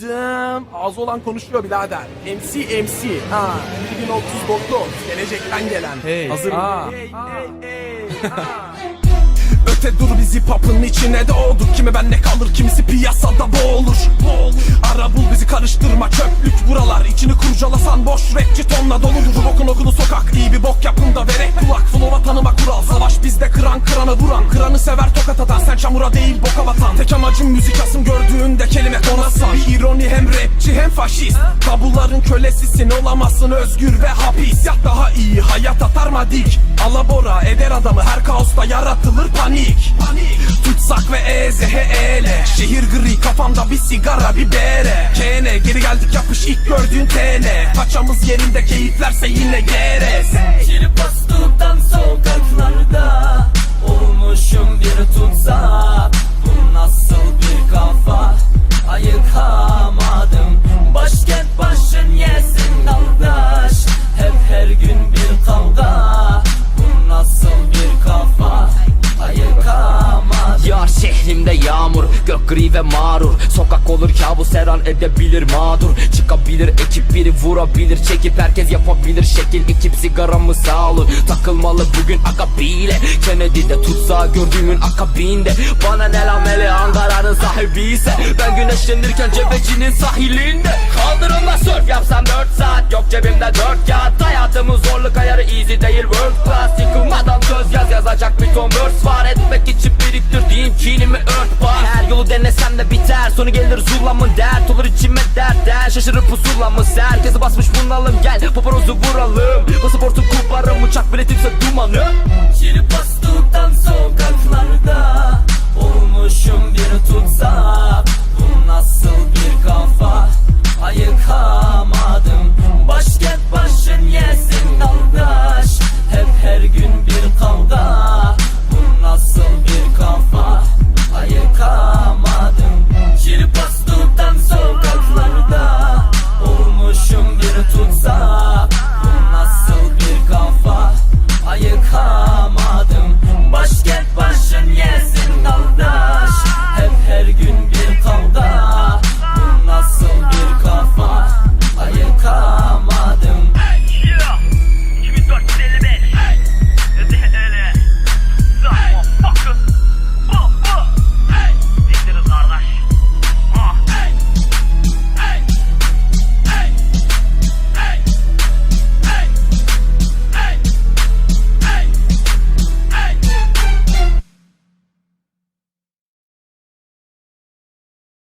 Dım. Ağzı olan konuşuyor birader. MC MC. Ha. 2039. Gelecekten gelen. Hey. Hazır mı? Aa. Hey, hey, hey. Aa. Öte dur bizi papın içine doğduk Kimi benle kalır kimisi piyasada boğulur Ara bul bizi karıştırma çöplük buralar İçini kurcalasan boş rapçi tonla doludur Bu bokun okunu sokak iyi bir bok yapın da verek kulak Flow'a tanıma kural savaş bizde kıran kıranı vuran çamura değil boka vatan. Tek amacım müzik asım gördüğünde kelime konasan Bir ironi hem rapçi hem faşist. Tabuların kölesisin olamazsın özgür ve hapis. Yat daha iyi hayat atar dik Alabora eder adamı her kaosta yaratılır panik. Tutsak ve ezehe ele. Şehir gri kafamda bir sigara bir bere. Kene geri geldik yapış ilk gördüğün tene Paçamız yerinde keyiflerse yine gerez Çirip bastığımdan sokaklarda Olmuşum bir şehrimde yağmur, gök gri ve mağrur. Sokak olur kabus her an edebilir mağdur. Çıkabilir ekip biri vurabilir çekip Herkes yapabilir. Şekil ekip sigaramı sağ olun Takılmalı bugün akabile Kennedy'de tutsağı gördüğümün akabinde. Bana ne la mele Ankara'nın sahibi ise. Ben güneşlenirken cebecinin sahilinde. Kaldırımda surf yapsam 4 saat. Yok cebimde 4 kağıt. Hayatımın zorluk ayarı easy değil world class. Yıkılmadan söz yaz yazacak bir ton verse var. Etmek için biriktirdiğim kinimi ört var Her yolu denesem de biter. Sonu gelir zulamın dert. Olur içime dert der. Şaşırır pusulamız. Herkesi basmış bunalım. Gel Paparozu vuralım. Pasaportu kuparım uçak biletimse dumanı. Çirip bastığımdan sokaklarda Olmuşum